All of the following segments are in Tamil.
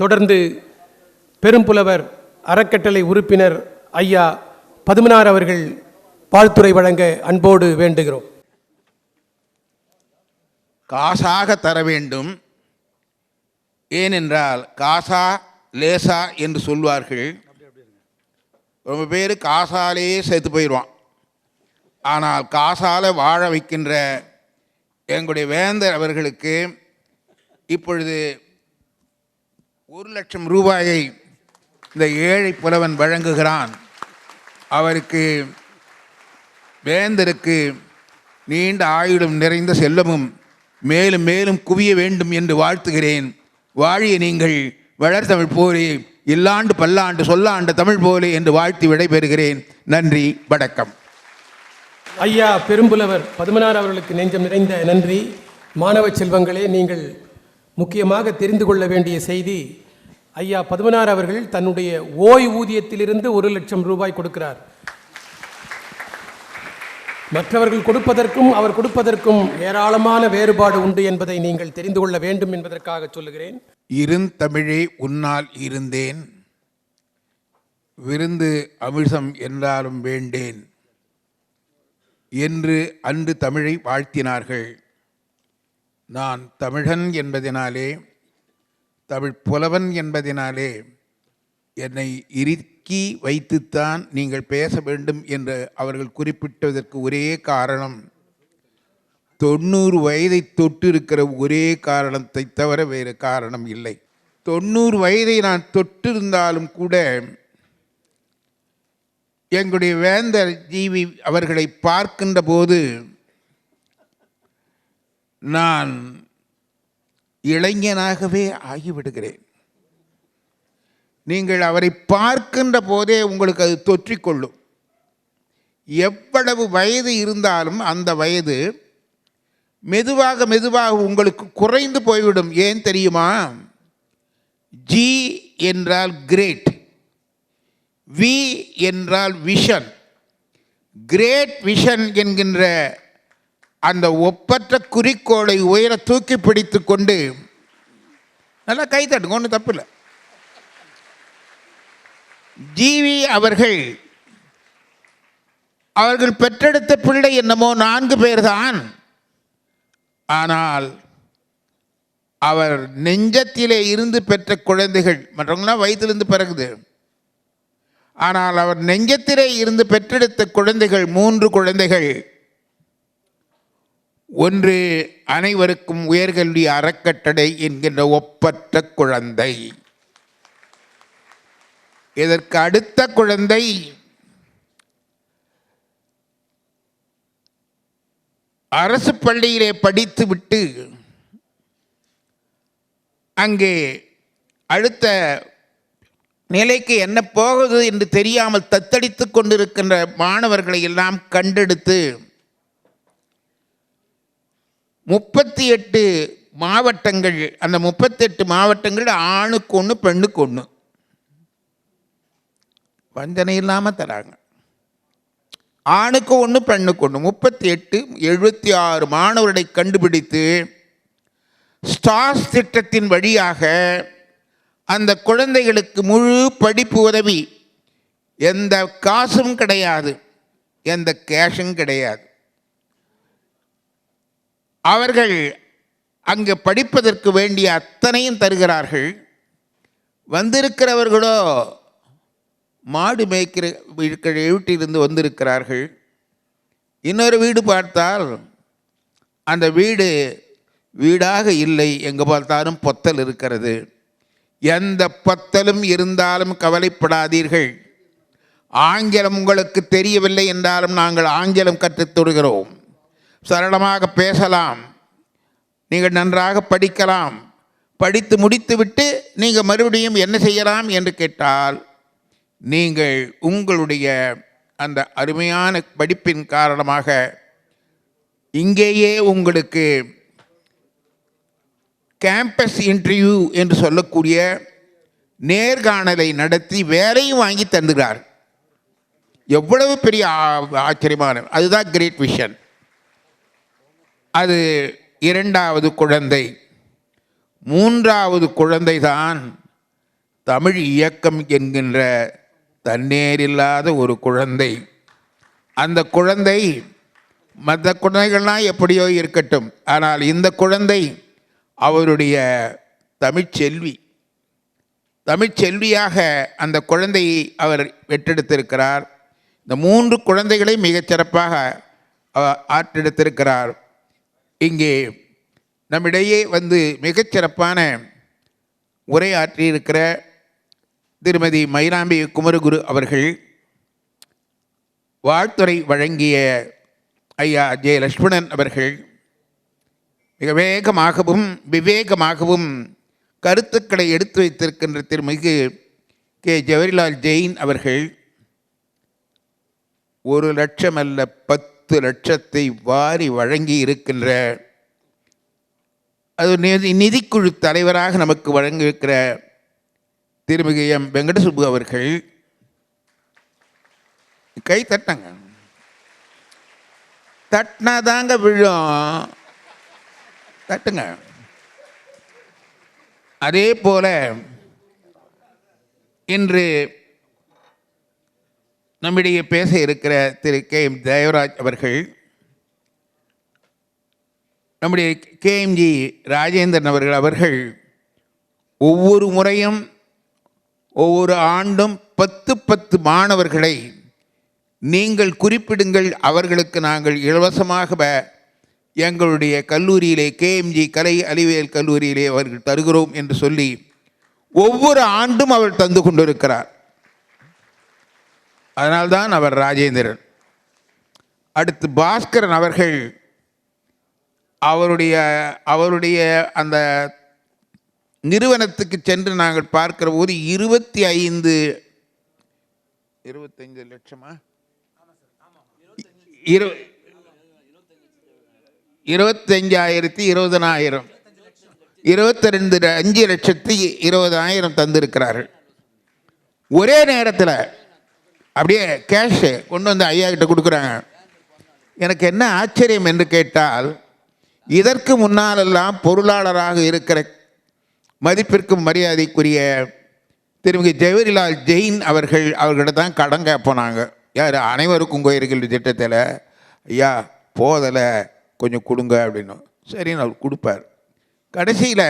தொடர்ந்து பெரும்புலவர் அறக்கட்டளை உறுப்பினர் ஐயா பதுமனார் அவர்கள் வாழ்த்துரை வழங்க அன்போடு வேண்டுகிறோம். காசாக தர வேண்டும். ஏனென்றால் காசா லேசா என்று சொல்வார்கள். ரொம்ப பேர் காசாலேயே சேர்த்து போயிடுவான் ஆனால் காசால் வாழ வைக்கின்ற எங்களுடைய வேந்தர் அவர்களுக்கு இப்பொழுது ஒரு லட்சம் ரூபாயை இந்த ஏழை புலவன் வழங்குகிறான். அவருக்கு வேந்தருக்கு நீண்ட ஆயுளும் நிறைந்த செல்வமும் மேலும் மேலும் குவிய வேண்டும் என்று வாழ்த்துகிறேன். வாழிய நீங்கள் வளர்த்தமிழ் போலே இல்லாண்டு பல்லாண்டு சொல்லாண்டு தமிழ் போலே என்று வாழ்த்தி விடைபெறுகிறேன். நன்றி வணக்கம். ஐயா பெரும்புலவர் பதுமனார் அவர்களுக்கு நெஞ்சம் நிறைந்த நன்றி. மாணவ செல்வங்களே நீங்கள் முக்கியமாக தெரிந்து கொள்ள வேண்டிய செய்தி ஐயா பதுமனார் அவர்கள் தன்னுடைய ஓய்வூதியத்திலிருந்து ஒரு லட்சம் ரூபாய் கொடுக்கிறார். மற்றவர்கள் கொடுப்பதற்கும் அவர் கொடுப்பதற்கும் ஏராளமான வேறுபாடு உண்டு என்பதை நீங்கள் தெரிந்து கொள்ள வேண்டும் என்பதற்காக சொல்லுகிறேன். இருந்தமிழே உன்னால் இருந்தேன். விருந்து அமிழ்தம் என்றாலும் வேண்டேன். என்று அன்று தமிழை வாழ்த்தினார்கள். நான் தமிழன் என்பதினாலே தமிழ் புலவன் என்பதினாலே என்னை இறுக்கி வைத்துத்தான் நீங்கள் பேச வேண்டும் என்று அவர்கள் குறிப்பிட்டதற்கு ஒரே காரணம் தொண்ணூறு வயதை தொட்டு இருக்கிற ஒரே காரணத்தை தவிர வேறு காரணம் இல்லை. தொண்ணூறு வயதை நான் தொட்டிருந்தாலும் கூட எங்களுடைய வேந்தர் ஜீவி அவர்களை பார்க்கின்ற போது நான் இளைஞனாகவே ஆகிவிடுகிறேன். நீங்கள் அவரை பார்க்கின்ற போதே உங்களுக்கு அது தொற்றிக்கொள்ளும். எவ்வளவு வயது இருந்தாலும் அந்த வயது மெதுவாக மெதுவாக உங்களுக்கு குறைந்து போய்விடும். ஏன் தெரியுமா? ஜி என்றால் கிரேட் வி என்றால் விஷன் கிரேட் விஷன் என்கின்ற அந்த ஒப்பற்ற குறிக்கோளை உயர தூக்கி பிடித்து கொண்டு நல்லா கை தட்டுங்க ஒன்றும் தப்பு இல்லை. ஜிவி அவர்கள் அவர்கள் பெற்றெடுத்த பிள்ளை என்னமோ நான்கு பேர்தான். ஆனால் அவர் நெஞ்சத்திலே இருந்து பெற்ற குழந்தைகள் மற்றவங்களாம் வயிற்றிலிருந்து பிறகுது. ஆனால் அவர் நெஞ்சத்திலே இருந்து பெற்றெடுத்த குழந்தைகள் மூன்று குழந்தைகள். ஒன்று அனைவருக்கும் உயர்கல்வி அறக்கட்டளை என்கின்ற ஒப்பற்ற குழந்தை. இதற்கு அடுத்த குழந்தை அரசு பள்ளியிலே படித்துவிட்டு அங்கே அடுத்த நிலைக்கு என்ன போகுது என்று தெரியாமல் தத்தளித்து கொண்டிருக்கின்ற மாணவர்களை எல்லாம் கண்டெடுத்து முப்பத்தி எட்டு மாவட்டங்கள் அந்த முப்பத்தெட்டு மாவட்டங்கள் ஆணுக்கு ஒன்று பெண்ணுக்கு ஒன்று வஞ்சனை இல்லாமல் தராங்க. ஆணுக்கு ஒன்று பெண்ணுக்கு ஒன்று முப்பத்தி எட்டு எழுபத்தி ஆறு மாணவர்களை கண்டுபிடித்து ஸ்டார்ஸ் திட்டத்தின் வழியாக அந்த குழந்தைகளுக்கு முழு படிப்பு உதவி. எந்த காசும் கிடையாது எந்த கேஷும் கிடையாது. அவர்கள் அங்கே படிப்பதற்கு வேண்டிய அத்தனையும் தருகிறார்கள். வந்திருக்கிறவர்களோ மாடு மேய்க்கிற இருக்கிற வீட்டிலிருந்து வந்திருக்கிறார்கள். இன்னொரு வீடு பார்த்தால் அந்த வீடு வீடாக இல்லை எங்கே பார்த்தாலும் பொத்தல் இருக்கிறது. எந்த பொத்தலும் இருந்தாலும் கவலைப்படாதீர்கள். ஆங்கிலம் உங்களுக்கு தெரியவில்லை என்றாலும் நாங்கள் ஆங்கிலம் கற்றுத் தொடுகிறோம். சரளமாக பேசலாம். நீங்கள் நன்றாக படிக்கலாம். படித்து முடித்துவிட்டு நீங்கள் மறுபடியும் என்ன செய்யலாம் என்று கேட்டால் நீங்கள் உங்களுடைய அந்த அருமையான படிப்பின் காரணமாக இங்கேயே உங்களுக்கு கேம்பஸ் இன்டர்வியூ என்று சொல்லக்கூடிய நேர்காணலை நடத்தி வேலையும் வாங்கி தந்துகிறார். எவ்வளவு பெரிய ஆச்சரியமான அதுதான் கிரேட் விஷன். அது இரண்டாவது குழந்தை. மூன்றாவது குழந்தை தான் தமிழ் இயக்கம் என்கின்ற தன்னேரில்லாத ஒரு குழந்தை. அந்த குழந்தை மற்ற குழந்தைகள்லாம் எப்படியோ இருக்கட்டும். ஆனால் இந்த குழந்தை அவருடைய தமிழ்ச்செல்வி தமிழ்ச்செல்வியாக அந்த குழந்தையை அவர் வெற்றெடுத்திருக்கிறார் இந்த மூன்று குழந்தைகளை மிகச் சிறப்பாக ஆற்றெடுத்திருக்கிறார். இங்கே நம்மிடையே வந்து மிகச்சிறப்பான உரையாற்றியிருக்கிற திருமதி மயிலாம்பி குமரகுரு அவர்கள் வாழ்த்துறை வழங்கிய ஐயா ஜெய லட்சுமணன் அவர்கள் மிக வேகமாகவும் விவேகமாகவும் கருத்துக்களை எடுத்து வைத்திருக்கின்ற திருமிகு கே. ஜவஹர்லால் ஜெயின் அவர்கள் ஒரு லட்சம் அல்ல பத்து லட்சத்தை வாரி வழங்கி இருக்கின்ற அது நிதி நிதிக்குழு தலைவராக நமக்கு வழங்கியிருக்கிற திருமிகு எம். வெங்கடசுப்பு அவர்கள் கை தட்டங்க. தட்டினாதாங்க விழும். தட்டுங்க. அதே போல இன்று நம்மிடையே பேச இருக்கிற திரு கே எம் தேவராஜ் அவர்கள் நம்முடைய கேஎம்ஜி ராஜேந்திரன் அவர்கள் அவர்கள் ஒவ்வொரு முறையும் ஒவ்வொரு ஆண்டும் பத்து பத்து மாணவர்களை நீங்கள் குறிப்பிடுங்கள் அவர்களுக்கு நாங்கள் இலவசமாக எங்களுடைய கல்லூரியிலே கேஎம்ஜி கலை அறிவியல் கல்லூரியிலே அவர்கள் தருகிறோம் என்று சொல்லி ஒவ்வொரு ஆண்டும் அவர் தந்து கொண்டிருக்கிறார். அதனால்தான் அவர் ராஜேந்திரன். அடுத்து பாஸ்கரன் அவர்கள் அவருடைய அவருடைய அந்த நிறுவனத்துக்கு சென்று நாங்கள் பார்க்கிற போது இருபத்தி ஐந்து இருபத்தைந்து லட்சமா? இரு இருபத்தஞ்சாயிரத்தி இருபதனாயிரம். இருபத்தி ரெண்டு அஞ்சு லட்சத்தி இருபதாயிரம் தந்திருக்கிறார்கள். ஒரே நேரத்தில் அப்படியே கேஷு கொண்டு வந்து ஐயா கிட்ட கொடுக்குறாங்க எனக்கு என்ன ஆச்சரியம் என்று கேட்டால் இதற்கு முன்னாலெல்லாம் பொருளாளராக இருக்கிற மதிப்பிற்கும் மரியாதைக்குரிய திருமிகு ஜவஹர்லால் ஜெயின் அவர்கள் அவர்கிட்ட தான் கடன் கேட்போனாங்க. யார்? அனைவருக்கும் கோயில்கள் திட்டத்தில் ஐயா போதலை கொஞ்சம் கொடுங்க அப்படின்னு. சரின்னு அவர் கொடுப்பார். கடைசியில்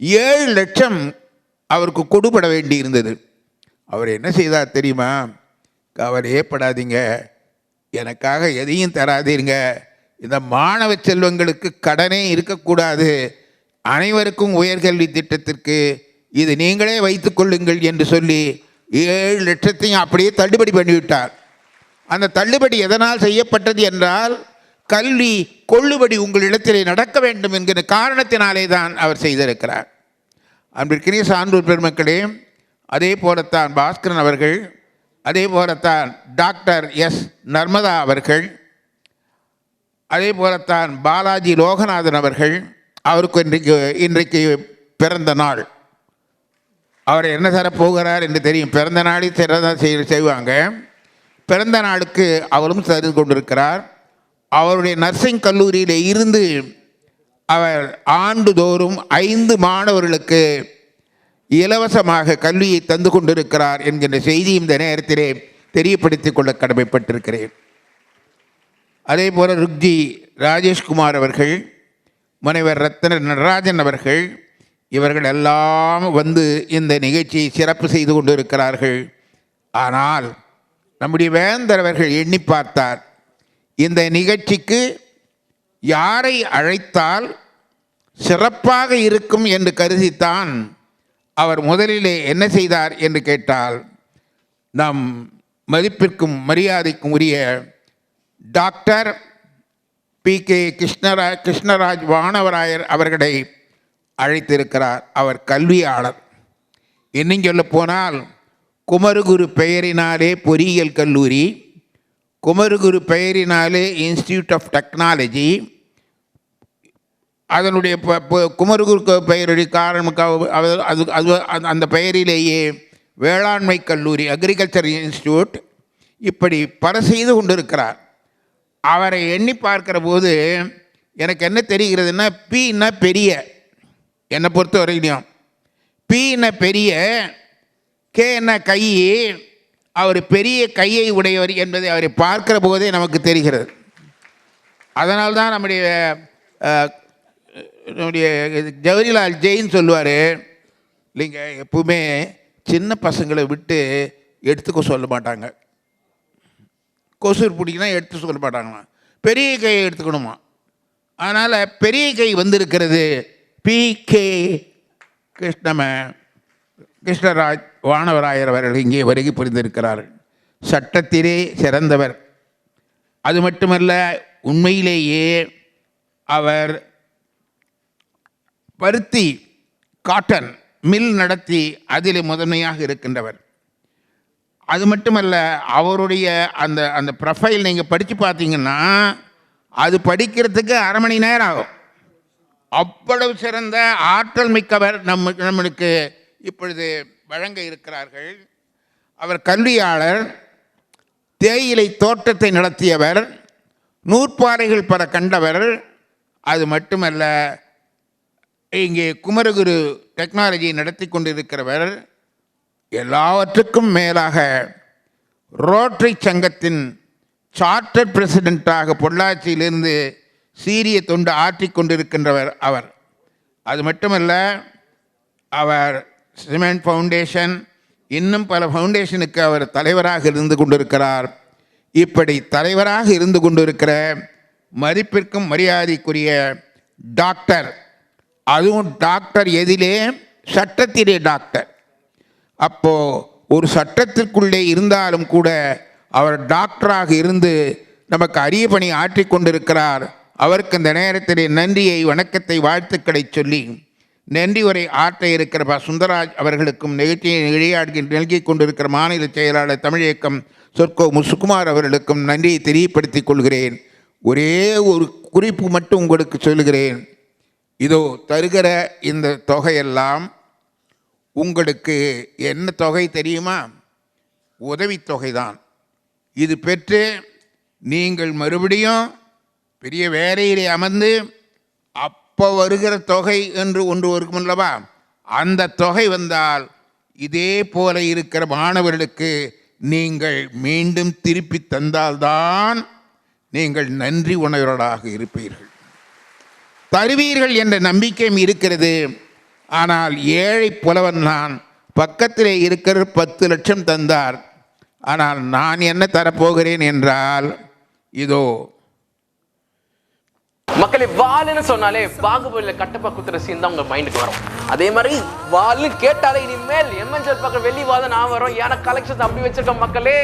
ஏழு லட்சம் அவருக்கு கொடுபட வேண்டி இருந்தது அவர் என்ன செய்தார் தெரியுமா? கவலையே படாதீங்க எனக்காக எதையும் தராதீங்க. இந்த மாணவ செல்வங்களுக்கு கடனே இருக்கக்கூடாது. அனைவருக்கும் உயர்கல்வி திட்டத்திற்கு இது நீங்களே வைத்துக்கொள்ளுங்கள் என்று சொல்லி ஏழு லட்சத்தையும் அப்படியே தள்ளுபடி பண்ணிவிட்டார். அந்த தள்ளுபடி எதனால் செய்யப்பட்டது என்றால் கல்வி கொள்ளுபடி உங்களிடத்திலே நடக்க வேண்டும் என்கிற காரணத்தினாலே தான் அவர் செய்திருக்கிறார். அன்பிற்கினிய சான்றோர் பெருமக்களே அதே போலத்தான் பாஸ்கரன் அவர்கள் அதே போலத்தான் டாக்டர் எஸ். நர்மதா அவர்கள் அதே போலத்தான் பாலாஜி லோகநாதன் அவர்கள் அவருக்கு இன்றைக்கு இன்றைக்கு பிறந்த நாள். அவர் என்ன தரப் போகிறார் என்று தெரியும். பிறந்த நாளை சிறந்த செய்வாங்க. பிறந்த நாளுக்கு அவரும் தரு கொண்டிருக்கிறார். அவருடைய நர்சிங் கல்லூரியில் இருந்து அவர் ஆண்டுதோறும் ஐந்து மாணவர்களுக்கு இலவசமாக கல்வியை தந்து கொண்டிருக்கிறார் என்கின்ற செய்தி இந்த நேரத்திலே தெரியப்படுத்திக் கொள்ள கடமைப்பட்டிருக்கிறேன். அதே போல் ருக்ஜி ராஜேஷ்குமார் அவர்கள் முனைவர் ரத்ன நடராஜன் அவர்கள் இவர்கள் எல்லாம் வந்து இந்த நிகழ்ச்சியை சிறப்பு செய்து கொண்டிருக்கிறார்கள். ஆனால் நம்முடைய வேந்தர் அவர்கள் எண்ணி பார்த்தார் இந்த நிகழ்ச்சிக்கு யாரை அழைத்தால் சிறப்பாக இருக்கும் என்று கருதித்தான் அவர் முதலிலே என்ன செய்தார் என்று கேட்டால் நம் மதிப்பிற்கும் மரியாதைக்கும் உரிய டாக்டர் பி. கே. கிருஷ்ணரா கிருஷ்ணராஜ் வானவராயர் அவர்களை அழைத்திருக்கிறார். அவர் கல்வியாளர். இன்னும் சொல்ல போனால் குமருகுரு பெயரினாலே பொறியியல் கல்லூரி குமருகுரு பெயரினாலே இன்ஸ்டிடியூட் ஆஃப் டெக்னாலஜி அதனுடைய ப- குமரகுரு பெயருடைய காரணம் அது அது- அந்த- அந்த பெயரிலேயே வேளாண்மை கல்லூரி அக்ரிகல்ச்சர் இன்ஸ்டியூட் இப்படி பல செய்து கொண்டிருக்கிறார். அவரை எண்ணி பார்க்கிற போது எனக்கு என்ன தெரிகிறதுன்னா பீன்னா பெரிய என்னை பொறுத்த வரையிலையும் பீன பெரிய கே என்ன கை அவர் பெரிய கையை உடையவர் என்பதை அவரை பார்க்கிற போதே நமக்கு தெரிகிறது. அதனால்தான் நம்முடைய என்னுடைய நம்முடைய ஜவஹர்லால் ஜெயின் சொல்லுவார் இல்லைங்க எப்பவுமே சின்ன பசங்களை விட்டு எடுத்துக்க சொல்ல மாட்டாங்க. கொசூர் பிடிக்கினா எடுத்து சொல்ல மாட்டாங்களாம் பெரிய கையை எடுத்துக்கணுமா? அதனால் பெரிய கை வந்திருக்கிறது பி. கே. கிருஷ்ணம கிருஷ்ணராஜ் வானவராயர் அவர்கள் இங்கே வருகை புரிந்திருக்கிறார். சட்டத்திலே சிறந்தவர். அது மட்டுமல்ல உண்மையிலேயே அவர் பருத்தி காட்டன் மில் நடத்தி அதில் முதன்மையாக இருக்கின்றவர். அது மட்டுமல்ல அவருடைய அந்த அந்த ப்ரொஃபைல் நீங்கள் படித்து பார்த்தீங்கன்னா அது படிக்கிறதுக்கு அரை மணி நேரம் ஆகும். அவ்வளவு சிறந்த ஆற்றல் மிக்கவர் நம்ம நம்மளுக்கு இப்பொழுது வழங்க இருக்கிறார்கள். அவர் கல்வியாளர் தேயிலை தோட்டத்தை நடத்தியவர் நூற்பாறைகள் பல கண்டவர். அது மட்டுமல்ல இங்கே குமரகுரு டெக்னாலஜி நடத்தி கொண்டிருக்கிறவர் எல்லாவற்றுக்கும் மேலாக ரோட்டரி சங்கத்தின் சார்ட்டர் பிரசிடெண்ட்டாக பொள்ளாச்சியிலிருந்து சீரிய தொண்டு ஆற்றிக் கொண்டிருக்கின்றவர் அவர். அது மட்டுமல்ல அவர் சிமெண்ட் ஃபவுண்டேஷன் இன்னும் பல ஃபவுண்டேஷனுக்கு அவர் தலைவராக இருந்து கொண்டிருக்கிறார். இப்படி தலைவராக இருந்து கொண்டிருக்கிற மதிப்பிற்கும் மரியாதைக்குரிய டாக்டர் அதுவும் டாக்டர் எதிலே சட்டத்திலே டாக்டர். அப்போது ஒரு சட்டத்திற்குள்ளே இருந்தாலும் கூட அவர் டாக்டராக இருந்து நமக்கு அரிய பணி ஆற்றி கொண்டிருக்கிறார். அவருக்கு இந்த நேரத்திலே நன்றியை வணக்கத்தை வாழ்த்துக்களை சொல்லி நன்றி உரை ஆற்ற இருக்கிற ப. சுந்தராஜ் அவர்களுக்கும் நிகழ்ச்சியை இழையாடி நல்கி கொண்டிருக்கிற மாநில செயலாளர் தமிழ் இயக்கம் சொற்கோ முசுகுமார் அவர்களுக்கும் நன்றியை தெரியப்படுத்திக் கொள்கிறேன். ஒரே ஒரு குறிப்பு மட்டும் உங்களுக்கு சொல்கிறேன் இதோ தருகிற இந்த தொகையெல்லாம் உங்களுக்கு என்ன தொகை தெரியுமா? உதவித்தொகை தான் இது பெற்று நீங்கள் மறுபடியும் பெரிய வேலையிலே அமர்ந்து அப்போ வருகிற தொகை என்று ஒன்று இருக்கும் அல்லவா? அந்த தொகை வந்தால் இதே போல இருக்கிற மாணவர்களுக்கு நீங்கள் மீண்டும் திருப்பி தந்தால்தான் நீங்கள் நன்றி உணர்வர்களாக இருப்பீர்கள். தருவீர்கள் என்ற நம்பிக்கையும் இருக்கிறது. ஆனால் ஏழை புலவன் நான் பக்கத்திலே இருக்கிற பத்து லட்சம் தந்தார். ஆனால் நான் என்ன தரப்போகிறேன் என்றால் இதோ. மக்களை வால்னு சொன்னாலே பாகுபலியில கட்டப்பா குத்துற சீன் தான் உங்க மைண்டுக்கு வரும். அதே மாதிரி வால்னு கேட்டாலே இனிமேல் எம்என்ஜர் பக்கம் வெள்ளி வாதம் நான் வரும் ஏன்னா கலெக்ஷன்ஸ் அப்படி வச்சிருக்க மக்களே.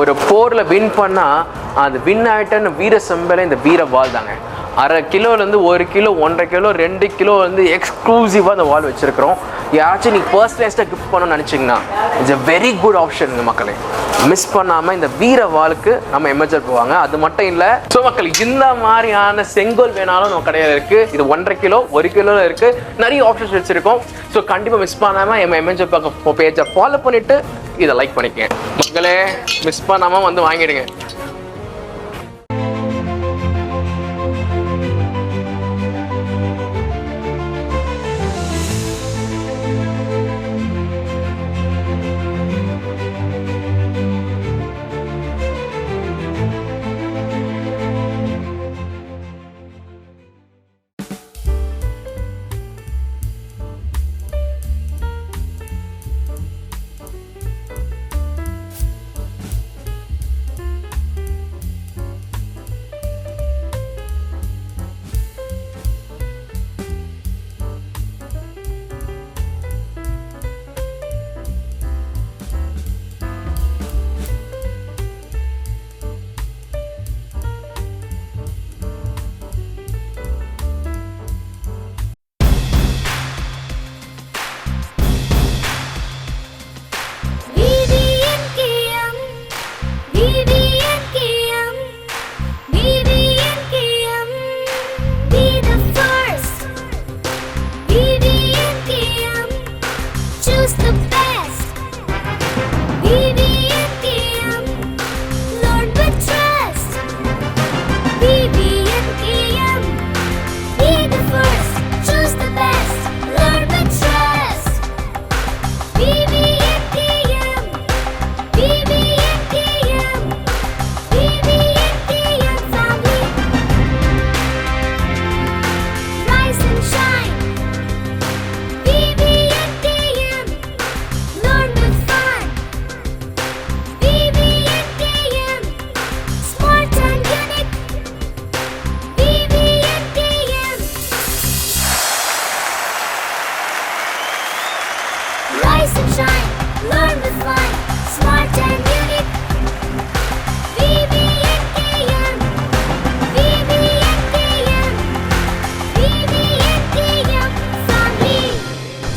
ஒரு போர்ல வின் பண்ணா அது வின் ஆயிட்டன்னு வீர செம்பலை இந்த வீர வால் தாங்க அரை கிலோலேருந்து ஒரு கிலோ ஒன்றரை கிலோ ரெண்டு கிலோ வந்து எக்ஸ்க்ளூசிவாக அந்த வால் வச்சுருக்கிறோம். யாராச்சும் நீங்கள் பர்சனலைஸ்டாக கிஃப்ட் பண்ணணும்னு நினச்சிங்கன்னா it's a very good option இந்த மக்களே. மிஸ் பண்ணாமல் இந்த வீர வாளுக்கு நம்ம எமர்ஜர் போவாங்க. அது மட்டும் இல்லை ஸோ மக்கள் இந்த மாதிரியான செங்கோல் வேணாலும் நம்ம கடையில் இருக்குது இது ஒன்றரை கிலோ ஒரு கிலோவில் இருக்குது நிறைய ஆப்ஷன்ஸ் வச்சுருக்கோம். ஸோ கண்டிப்பாக மிஸ் பண்ணாமல் எம் எம்என்ஜர் பக்கம் பேஜை ஃபாலோ பண்ணிவிட்டு இதை லைக் பண்ணிக்கங்க. மக்களே மிஸ் பண்ணாமல் வந்து வாங்கிடுங்க.